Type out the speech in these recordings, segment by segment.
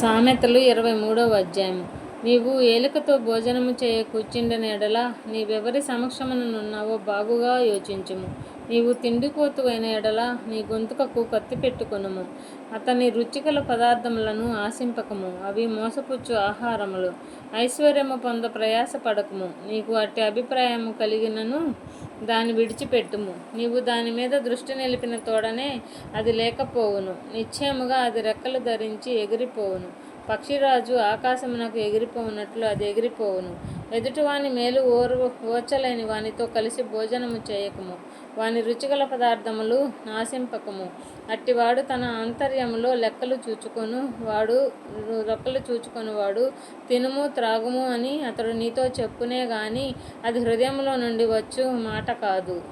సామెతలు ఇరవై మూడవ అధ్యాయం. నీవు ఏలికతో భోజనము చేయ కూర్చుండని ఎడల నీవెవరి సమక్షమునున్నావో బాగుగా యోచించుము. నీవు తిండిపోతు అయిన ఎడల నీ గొంతుకకు కత్తి పెట్టుకొనుము. అతని రుచికల పదార్థములను ఆశింపకము. అవి మోసపుచ్చు ఆహారములు. ఐశ్వర్యము పొంద ప్రయాసపడకము. నీకు అట్టి అభిప్రాయము కలిగినను దాన్ని విడిచిపెట్టుము. నీవు దాని మీద దృష్టి నిలిపిన తోడనే అది లేకపోవును. నిశ్చయముగా అది రెక్కలు ధరించి ఎగిరిపోవును. పక్షిరాజు ఆకాశమునకు ఎగిరిపోవునట్లు అది ఎగిరిపోవును. ఎదుటివాని మేలు ఓరు ఓచలేని వానితో కలిసి భోజనము చేయకము. వాని రుచిగల పదార్థములు నాశింపకము. అట్టివాడు తన ఆంతర్యములో లెక్కలు చూచుకొను వాడు లెక్కలు చూచుకొని వాడు తినుము త్రాగుము అని అతడు నీతో చెప్పునే గాని అది హృదయంలో నుండి వచ్చు మాట కాదు.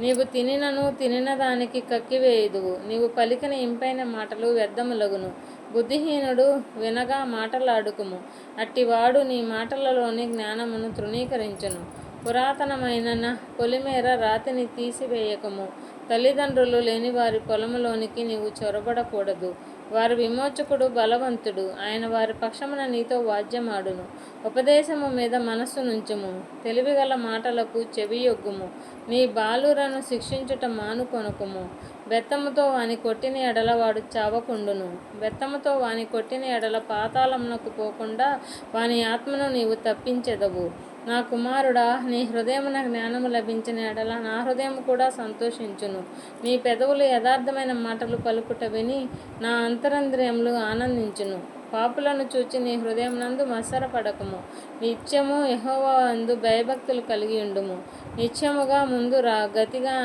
నీవు తినినను తినిన దానికి కక్కివేయదువు. నీవు పలికిన ఇంపైన మాటలు వ్యర్థములగును. బుద్ధిహీనుడు వినగా మాటలాడుకుము. అట్టివాడు నీ మాటలలోని జ్ఞానమును తృణీకరించను. పురాతనమైన పొలిమేర రాతిని తీసివేయకము. తల్లిదండ్రులు లేని వారి పొలములోనికి నీవు చొరబడకూడదు. వారి విమోచకుడు బలవంతుడు. ఆయన వారి పక్షమున నీతో వాద్యమాడును. ఉపదేశము మీద మనస్సు నుంచుము. తెలివిగల మాటలకు చెవియొగ్గుము. నీ బాలురను శిక్షించుట మానుకొనుకుము. బెత్తముతో వాని కొట్టిన ఎడల వాడు చావకుండును. బెత్తముతో వాని కొట్టిన ఎడల పాతాళమునకు పోకుండా వాని ఆత్మను నీవు తప్పించెదవు. నా కుమారుడా నీ హృదయమున జ్ఞానము లభించిన ఎడల నా హృదయం కూడా సంతోషించును. నీ పెదవులు యథార్థమైన మాటలు పలుకుట విని నా అంతరంద్రియములు ఆనందించును. పాపులను చూచి నీ హృదయం నందు మత్సరపడకము నిత్యము యహోవా అందు భయభక్తులు కలిగి ఉండుము. నిత్యముగా ముందు రా గతిగా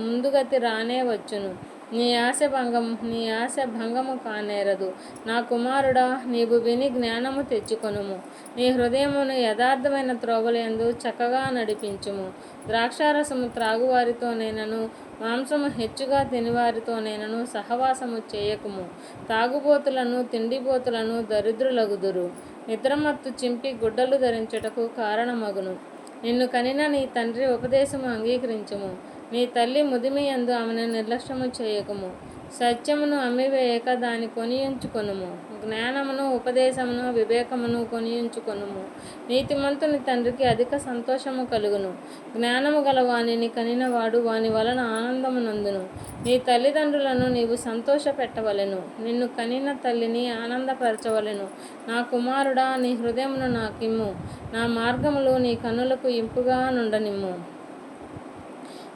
ముందుగతి రానే వచ్చును. నీ ఆశ భంగం నీ ఆశ భంగము కానేరదు. నా కుమారుడా నీవు విని జ్ఞానము తెచ్చుకొనుము. నీ హృదయమును యథార్థమైన త్రోవలందు చక్కగా నడిపించుము. ద్రాక్షారసము త్రాగువారితోనైనను మాంసము హెచ్చుగా తినివారితోనైనను సహవాసము చేయకుము. తాగుబోతులను తిండిబోతులను దరిద్రులగుదురు. నిద్రమత్తు చింపి గుడ్డలు ధరించుటకు కారణమగును. నిన్ను కనిన నీ తండ్రి ఉపదేశము అంగీకరించుము. నీ తల్లి ముదిమియందు ఆమెను నిర్లక్ష్యము చేయకము. సత్యమును అమ్మివేయక దాని కొనియుంచుకొనుము. జ్ఞానమును ఉపదేశమును వివేకమును కొనియుంచుకొనుము. నీతిమంతుని తండ్రికి అధిక సంతోషము కలుగును. జ్ఞానము గల వానిని కనినవాడు వాని వలన ఆనందమునందును నీ తల్లిదండ్రులను నీవు సంతోష పెట్టవలెను నిన్ను కనిన తల్లిని ఆనందపరచవలెను. నా కుమారుడా నీ హృదయమును నాకిమ్ము. నా మార్గములు నీ కన్నులకు ఇంపుగా నుండనిమ్ము.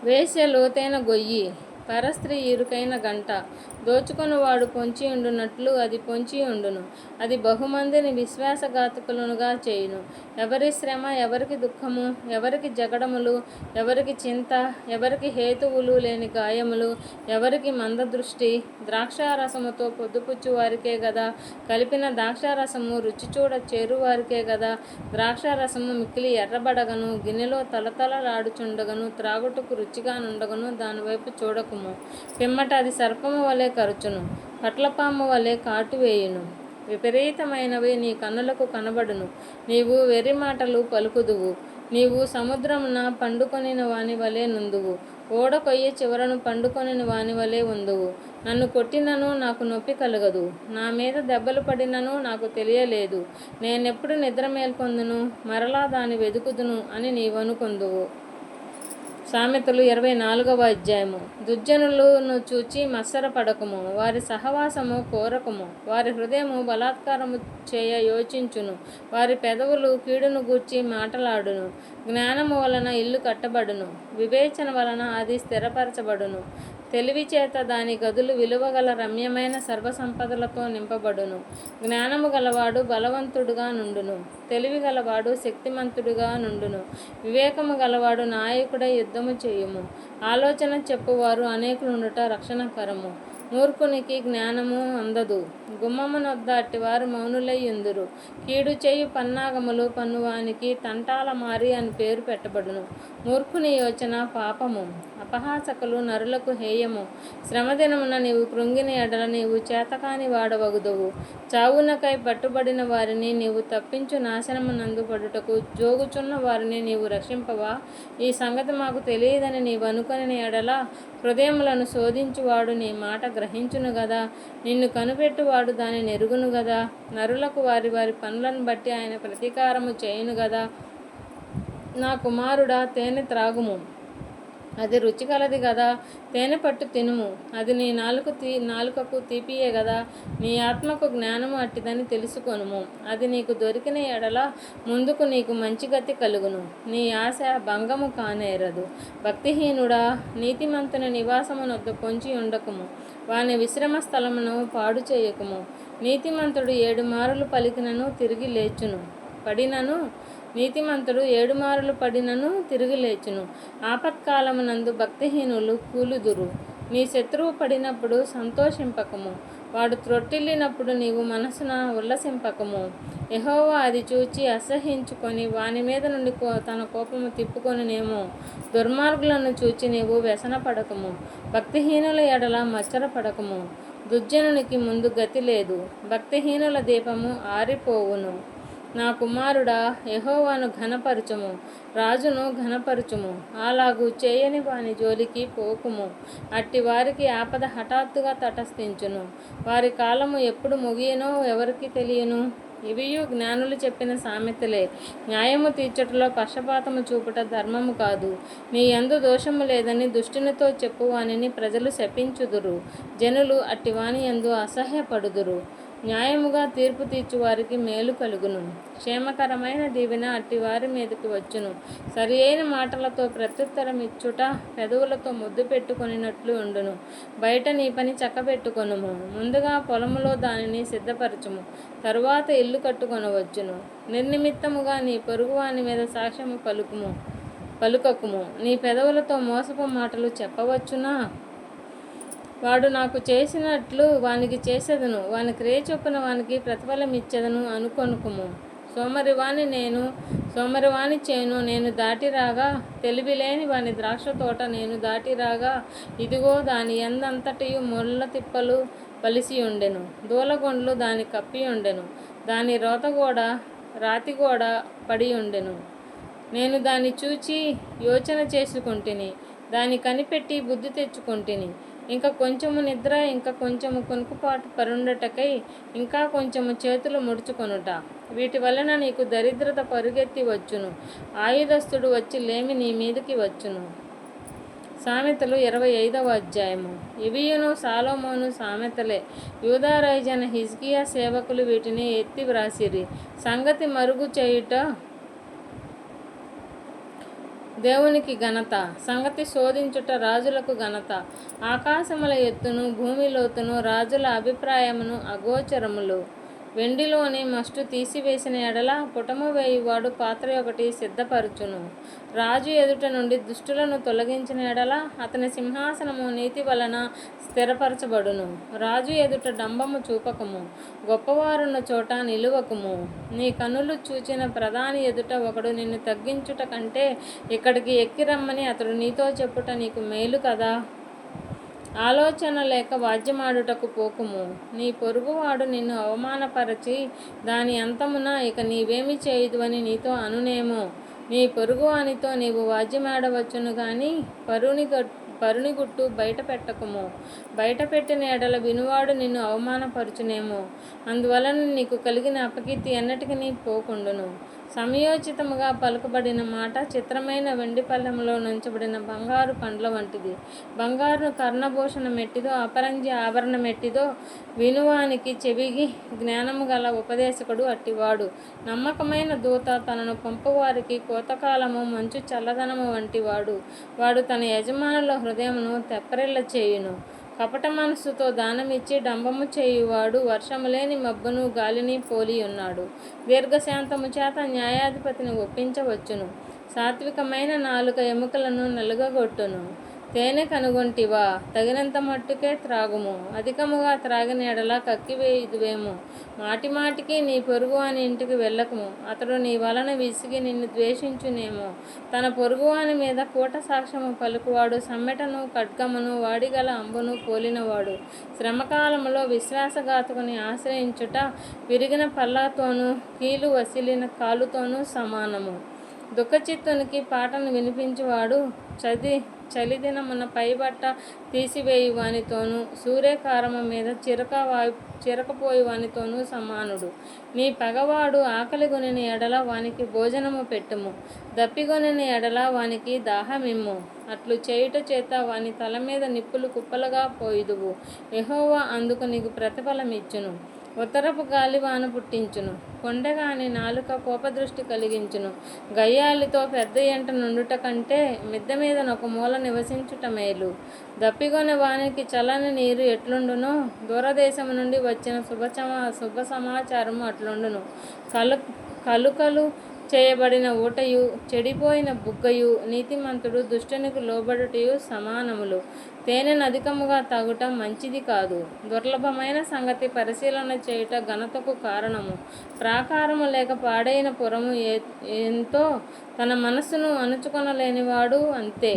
వేశ్య లోతైన గొయ్యి పరస్త్రీ ఇరుకైన గంట దోచుకొనివాడు పొంచి ఉండునట్లు అది పొంచి ఉండును. అది బహుమందిని విశ్వాసఘాతకులనుగా చేయును. ఎవరి శ్రమ ఎవరికి దుఃఖము? ఎవరికి జగడములు? ఎవరికి చింత? ఎవరికి హేతువులు లేని గాయములు? ఎవరికి మందదృష్టి? ద్రాక్షారసముతో పొద్దుపుచ్చు వారికే కదా కలిపిన ద్రాక్షారసము రుచి చూడ చేరువారికే కదా ద్రాక్షారసము మిక్కిలి ఎర్రబడగను. గిన్నెలో తలతలలాడుచుండగను. త్రాగుటకు రుచిగా నుండగను. దానివైపు చూడకుము. పిమ్మట అది సర్పము వలె కరచును. పట్లపాము వలె కాటు వేయును. విపరీతమైనవి నీ కన్నులకు కనబడును. నీవు వెర్రి మాటలు పలుకుదువు. నీవు సముద్రమున పండుకొనిన వాని వలె నుందువు. ఓడ కొయ్య చివరను పండుకొనిన వాని వలె ఉందువు. నన్ను కొట్టినను నాకు నొప్పి కలగదు. నా మీద దెబ్బలు పడినను నాకు తెలియలేదు. నేనెప్పుడు నిద్ర మేల్కొందును? మరలా దాని వెదుకుదును అని నీవనుకొందువు. సామెతలు ఇరవై నాలుగవ అధ్యాయము. దుర్జనులను చూచి మత్సరపడకము. వారి సహవాసము కోరకము. వారి హృదయము బలాత్కారము చేయ యోచించును. వారి పెదవులు కీడును గూర్చి మాటలాడును. జ్ఞానము వలన ఇల్లు కట్టబడును. వివేచన వలన అది స్థిరపరచబడును. తెలివి చేత దాని గదులు విలువగల రమ్యమైన సర్వసంపదలతో నింపబడును. జ్ఞానము గలవాడు బలవంతుడుగా నుండును. తెలివి గలవాడు శక్తిమంతుడుగా నుండును. వివేకము గలవాడు నాయకుడై యుద్ధము చేయుము. ఆలోచన చెప్పువారు అనేకులుండుట రక్షణకరము. మూర్ఖునికి జ్ఞానము అందదు. గుమ్మమునొద్ద అట్టివారు మౌనులై కీడు చేయు పన్నాగములు పన్నువానికి తంటాల మారి అని పేరు పెట్టబడును. మూర్ఖుని యోచన పాపము. అపహాసకులు నరులకు హేయము. శ్రమదినమున నీవు కృంగిన ఎడల నీవు చేతకాని వాడవగుదువు. చావునకై పట్టుబడిన వారిని నీవు తప్పించు నాశనమునందు పడుటకు జోగుచున్న వారిని నీవు రక్షింపవా? ఈ సంగతి మాకు తెలియదని నీవు అనుకుని ఎడల హృదయములను శోధించువాడు నీ మాట గ్రహించును గదా. నిన్ను కనుపెట్టువాడు దాని నెరుగును గదా. నరులకు వారి వారి పనులను బట్టి ఆయన ప్రతీకారము చేయును గదా. నా కుమారుడా తేనె త్రాగుము. అది రుచికలది కదా. తేనె పట్టు తినుము. అది నీ నాలుక తీ నాలుకకు తీపియే కదా. నీ ఆత్మకు జ్ఞానము అట్టిదని తెలుసుకొనుము. అది నీకు దొరికిన ఎడల ముందుకు నీకు మంచి గతి కలుగును. నీ ఆశ భంగము కానేరదు. భక్తిహీనుడా నీతిమంతుని నివాసమునొద్ద పొంచి ఉండకుము. వాని విశ్రమ స్థలమును పాడు చేయకుము. నీతిమంతుడు ఏడు మారులు పలికినను తిరిగి లేచును. పడినను నీతిమంతుడు ఏడుమారులు పడినను తిరిగి లేచును. ఆపత్కాలమునందు భక్తిహీనులు కూలుదురు. నీ శత్రువు పడినప్పుడు సంతోషింపకము. వాడు త్రొట్టిల్లినప్పుడు నీవు మనసున ఉల్లసింపకము. ఎహోవో అది చూచి అసహించుకొని వాని మీద నుండి కో తన కోపము తిప్పుకొనినేమో. దుర్మార్గులను చూచి నీవు వ్యసనపడకము. భక్తిహీనుల ఎడల మచ్చరపడకము. దుర్జనునికి ముందు గతి లేదు. భక్తిహీనుల దీపము ఆరిపోవును. నా కుమారుడా యహోవాను ఘనపరచుము రాజును ఘనపరచుము అలాగు చేయని వాని జోలికి పోకుము. అట్టి వారికి ఆపద హఠాత్తుగా తటస్థించును. వారి కాలము ఎప్పుడు ముగియనో ఎవరికి తెలియను? ఇవియు జ్ఞానులు చెప్పిన సామెతలే. న్యాయము తీర్చటలో పక్షపాతము చూపుట ధర్మము కాదు. నీ ఎందు దోషము లేదని దుష్టునితో చెప్పువానిని ప్రజలు శపించుదురు. జనులు అట్టివాని ఎందు అసహ్యపడుదురు. న్యాయముగా తీర్పు తీర్చు వారికి మేలు కలుగును. క్షేమకరమైన దీవెన అట్టి వారి మీదకి వచ్చును. సరి అయిన మాటలతో ప్రత్యుత్తరం ఇచ్చుట పెదవులతో ముద్దు పెట్టుకొనినట్లు ఉండును. బయట నీ పని చక్కబెట్టుకొనుము. ముందుగా పొలములో దానిని సిద్ధపరచుము. తరువాత ఇల్లు కట్టుకొనవచ్చును. నిర్నిమిత్తముగా నీ పొరుగువాని మీద సాక్ష్యము పలుకుము పలుకకుము. నీ పెదవులతో మోసపు మాటలు చెప్పవచ్చునా? వాడు నాకు చేసినట్లు వానికి చేసేదను. వాని క్రియ చొప్పున వానికి ప్రతిఫలం ఇచ్చేదను అనుకొనుకుము. సోమరివాణి నేను సోమరివాణి చేను నేను దాటి రాగా తెలివి లేని వాని ద్రాక్ష తోట నేను దాటి రాగా ఇదిగో దాని ఎందంతటియు ముళ్ళ తిప్పలు పలిసి ఉండెను. దూలగొండ్లు దాని కప్పి ఉండెను. దాని రోతగోడ రాతిగోడ పడి ఉండెను. నేను దాన్ని చూచి యోచన చేసుకుంటుని. దాన్ని కనిపెట్టి బుద్ధి తెచ్చుకుంటుని. ఇంకా కొంచెము నిద్ర ఇంకా కొంచెము కొనుకుపాటు పరుండటకై ఇంకా కొంచెము చేతులు ముడుచుకొనుట. వీటి వలన నీకు దరిద్రత పరుగెత్తి వచ్చును. ఆయుధస్తుడు వచ్చి లేమి నీ మీదకి వచ్చును. సామెతలు ఇరవై ఐదవ అధ్యాయము. ఇవియును సాలోమోను సామెతలే. యూదారాజైన హిజ్కియా సేవకులు వీటిని ఎత్తి వ్రాసిరి సంగతి మరుగు చేయుట దేవునికి ఘనత సంగతి శోధించుట రాజులకు ఘనత. ఆకాశముల ఎత్తును భూమి లోతును రాజుల అభిప్రాయమును అగోచరములు. వెండిలోని మస్టు తీసివేసిన ఎడల పుటము వేయువాడు పాత్ర ఒకటి సిద్ధపరుచును. రాజు ఎదుట నుండి దుష్టులను తొలగించిన ఎడల అతని సింహాసనము నీతి వలన స్థిరపరచబడును. రాజు ఎదుట డంబము చూపకము గొప్పవారున్న చోట నిలువకము. నీ కనులు చూచిన ప్రధాని ఎదుట ఒకడు నిన్ను తగ్గించుట కంటే ఇక్కడికి ఎక్కిరమ్మని అతడు నీతో చెప్పుట నీకు మేలు కదా? ఆలోచన లేక వాద్యమాడుటకు పోకుము. నీ పొరుగువాడు నిన్ను అవమానపరచి దాని అంతమున ఇక నీవేమి చేయదు అని నీతో అనునేమో. నీ పొరుగువానితో నీవు వాద్యమాడవచ్చును కానీ పరుని పరుని గుట్టు బయట పెట్టకము. బయట పెట్టిన ఎడల వినువాడు నిన్ను అవమానపరచునేమో. అందువలన నీకు కలిగిన అపకీర్తి ఎన్నటికీ పోకుండును. సమయోచితముగా పలుకబడిన మాట చిత్రమైన వెండి పళ్ళెంలో నుంచబడిన బంగారు పండ్ల వంటిది. బంగారు కర్ణభూషణ మెట్టిదో అపరంజి ఆభరణ మెట్టిదో వినువానికి చెవిగి జ్ఞానము గల ఉపదేశకుడు అట్టివాడు. నమ్మకమైన దూత తనను పంపువారికి కోతకాలము మంచు చల్లదనము వంటివాడు. వాడు తన యజమానుల హృదయమును తెప్పరిల్ల చేయును కపట మనస్సుతో దానమిచ్చి డంబము చేయువాడు వర్షము లేని మబ్బును గాలిని పోలి ఉన్నాడు. దీర్ఘశాంతము చేత న్యాయాధిపతిని ఒప్పించవచ్చును. సాత్వికమైన నాలుక ఎముకలను నలుగగొట్టును. తేనె కనుగొంటివా? తగినంత మట్టుకే త్రాగుము. అధికముగా త్రాగిన ఎడలా కక్కివేయుదువేమో మాటి మాటికి నీ పొరుగువాని ఇంటికి వెళ్ళకము. అతడు నీ వలన విసిగి నిన్ను ద్వేషించునేమో. తన పొరుగువాని మీద కూట సాక్ష్యము పలుకువాడు. సమ్మెటను ఖడ్గమును వాడిగల అంబును పోలినవాడు. శ్రమకాలంలో విశ్వాసఘాతకుని ఆశ్రయించుట విరిగిన పళ్ళతోనూ కీలు వసిలిన కాలుతోనూ సమానము. దుఃఖచిత్తునికి పాటను వినిపించువాడు. చది చలిదినమున పైబట్ట తీసివేయు వానితోనూ సూర్యకారము మీద చిరక వాయు చిరకపోయి వానితోనూ సమానుడు. నీ పగవాడు ఆకలిగొనిన ఎడల వానికి భోజనము పెట్టుము. దప్పిగొనిన ఎడల వానికి దాహమిమ్ము. అట్లు చేయుట చేత వాని తల మీద నిప్పులు కుప్పలుగా పోయిదువు. ఎహోవా అందుకు నీకు ప్రతిఫలమిచ్చును. ఉత్తరపు గాలివాన పుట్టించును. కొండగాని నాలుక కోపదృష్టి కలిగించును. గయ్యాలితో పెద్ద ఎంట నుండుట కంటే మిద్దె మీద ఒక మూల నివసించుట మేలు. దప్పిగొని వానికి చల్లని నీరు ఎట్లుండునో దూరదేశం నుండి వచ్చిన శుభ శుభ సమాచారము అట్లుండును. కలు కలుకలు చేయబడిన ఊటయు చెడిపోయిన బుగ్గయు నీతిమంతుడు దుష్టునికి లోబడుటయు సమానములు. తేనెను అధికముగా తాగుట మంచిది కాదు. దుర్లభమైన సంగతి పరిశీలన చేయుట ఘనతకు కారణము. ప్రాకారము లేక పాడైన పురము ఏ ఎంతో తన మనస్సును అణుచుకొనలేనివాడు అంతే.